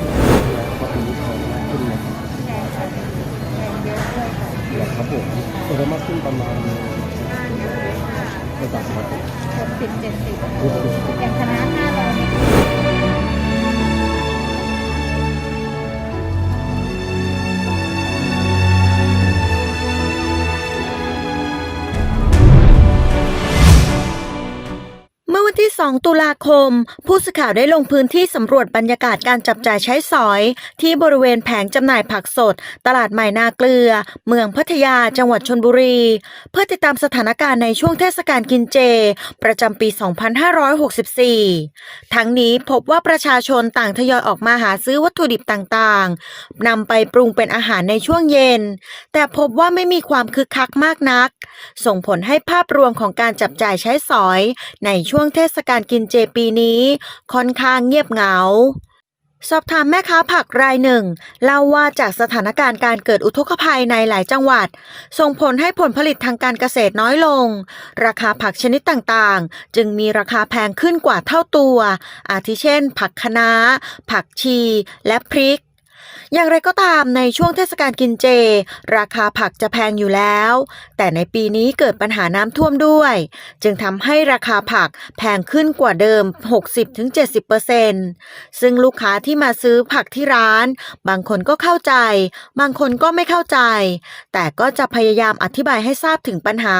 ก็อันนี้ทองมากขึ้นเลยครับผมโอ้โหมากขึ้นประมาณระดับมาหกสิบเจ็ดสิบโอ้โหอย่างคณะห้าร้อยนี่ อวันที่ 2 ตุลาคม ผู้สื่อข่าวได้ลงพื้นที่สำรวจบรรยากาศการจับจ่ายใช้สอย ที่บริเวณแผงจำหน่ายผักสด ตลาดใหม่นาเกลือ เมืองพัทยา จังหวัดชนบุรี เพื่อติดตามสถานการณ์ในช่วงเทศกาลกินเจ ประจำปี 2564 ทั้งนี้พบว่าประชาชนต่างทยอยออกมาหาซื้อวัตถุดิบต่างๆนำไปปรุงเป็นอาหารในช่วงเย็น แต่พบว่าไม่มีความคึกคักมากนัก ส่งผลให้ภาพรวมของการจับจ่ายใช้สอยในช่วงเทศกาลกินเจปีนี้ ค่อนข้างเงียบเหงา สอบถามแม่ค้าผักรายหนึ่งเล่าว่าจากสถานการณ์การเกิดอุทกภัยในหลายจังหวัด ส่งผลให้ผลผลิตทางการเกษตรน้อยลง ราคาผักชนิดต่างๆ จึงมีราคาแพงขึ้นกว่าเท่าตัว อาทิเช่น ผักคะน้า ผักชี และพริก อย่างไรก็ตามในช่วงเทศกาลกินเจ ราคาผักจะแพงอยู่แล้ว แต่ในปีนี้เกิดปัญหาน้ำท่วมด้วย จึงทำให้ราคาผักแพงขึ้นกว่าเดิม 60-70%ซึ่งลูกค้าที่มาซื้อผักที่ร้าน บางคนก็เข้าใจ บางคนก็ไม่เข้าใจ แต่ก็จะพยายามอธิบายให้ทราบถึงปัญหา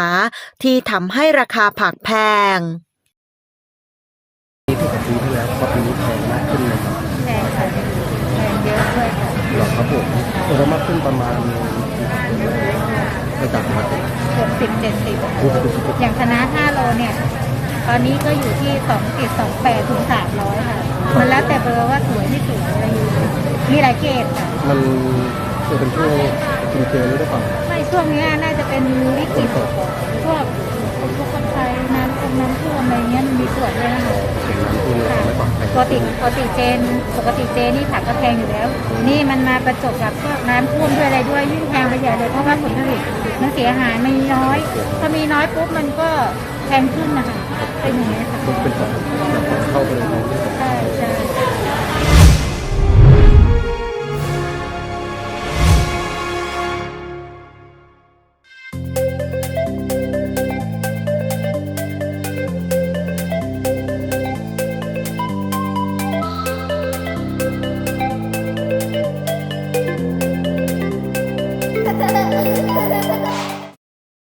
ที่ทำให้ราคาผักแพงปีที่กับปีที่แล้วก็ปีนี้แพงมากขึ้นเลยครับ แพงค่ะแพงเยอะด้วย ค่ะหรอครับผมโอ้โหมากขึ้นประมาณระดับมาหกสิบเจ็ดสิบโอ้โหอย่างคณะห้าโลเนี่ย ตอนนี้ก็อยู่ที่สองสิบสองแปดถึงสามร้อยค่ะ มันแล้วแต่เบอร์ว่าสวยไม่สวยอะไรอยู่มีหลายเกรดค่ะ มันจะเป็นช่วงกินเจหรือเปล่าไม่ช่วงเนี้ยน่าจะเป็นวิกฤตพวกอุทกภัยน้ำท่วมน้ำท่วมอะไรเงี้ยมันมีส่วนด้วยนะคะ ปลอดภัยปกติปกติเจนปกติเจนี่ผักก็แพงอยู่แล้ว นี่มันมาประจบกับพวกน้ำท่วมด้วยอะไรด้วยยิ่งแพงไปใหญ่เลยเพราะว่าผลผลิตมันเสียหายมันมีน้อยพอมีน้อยปุ๊บมันก็แพงขึ้นนะคะเป็นอย่างนี้ยค่ะมันเป็นของเข้าไปเลยใช่ใช่